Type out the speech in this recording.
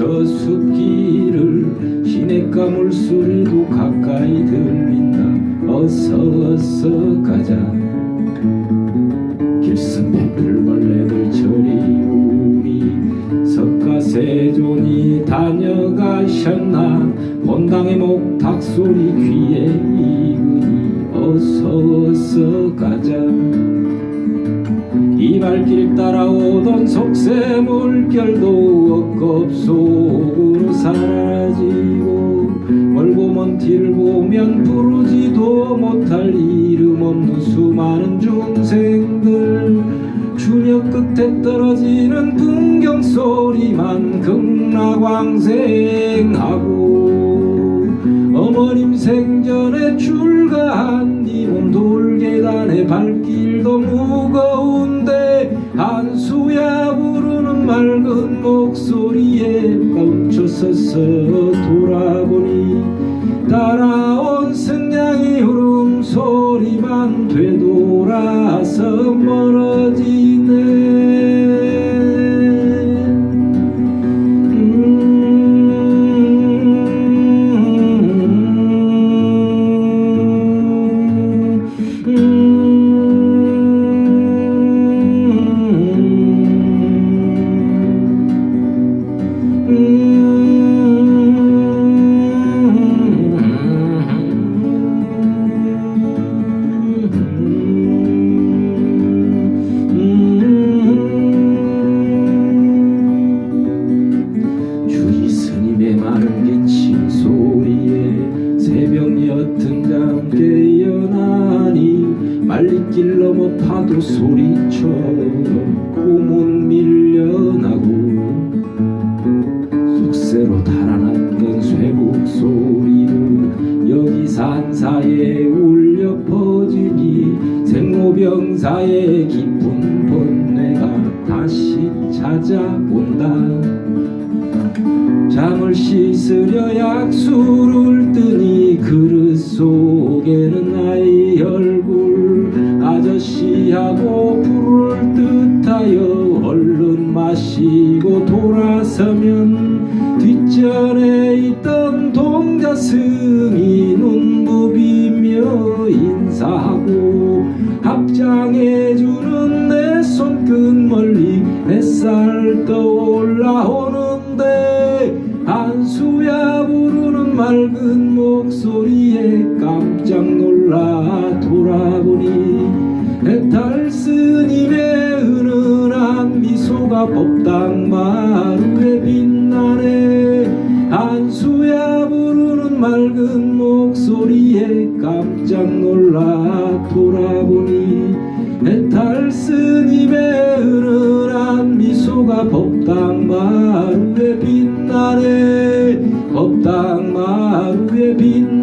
저 숲길을 시냇가 물소리도 가까이 들린다. 어서 어서 가자. 길슨 백들벌레들 저리 우리 석가세존이 다녀가셨나? 본당의 목탁소리 귀에 이으니 어서 어서 가자. 이발길 따라오던 속세 물결도 없고 못할 이름 없는 수많은 중생들. 주역 끝에 떨어지는 풍경 소리만 극락왕생하고 어머님 생전에 출가한 이몸 돌계단의 발길도 무거운데 한수야 부르는 맑은 목소리에 멈춰서서 돌아보니 승냥이 울음 말리길 넘어 파도 소리처럼 꿈은 밀려나고 속세로 달아났던 쇠국 소리도 여기 산사에 울려 퍼지니 생로병사의 깊은 번뇌가 다시 찾아온다. 잠을 씻으려 약수를 뜨니 돌아서면 뒷전에 있던 동자 승이 눈 부비며 인사하고 합장해주는 내 손끝 멀리 햇살 떠올라오는데 한수야 부르는 맑은 목소리에 깜짝 놀라 돌아보니 해탈 스님의 은은한 미소가 법당 마루 맑은 목소리에 깜짝 놀라 돌아보니 해탈 스님의 은은한 미소가 법당 마루에 빛나네 법당 마루에 빛나네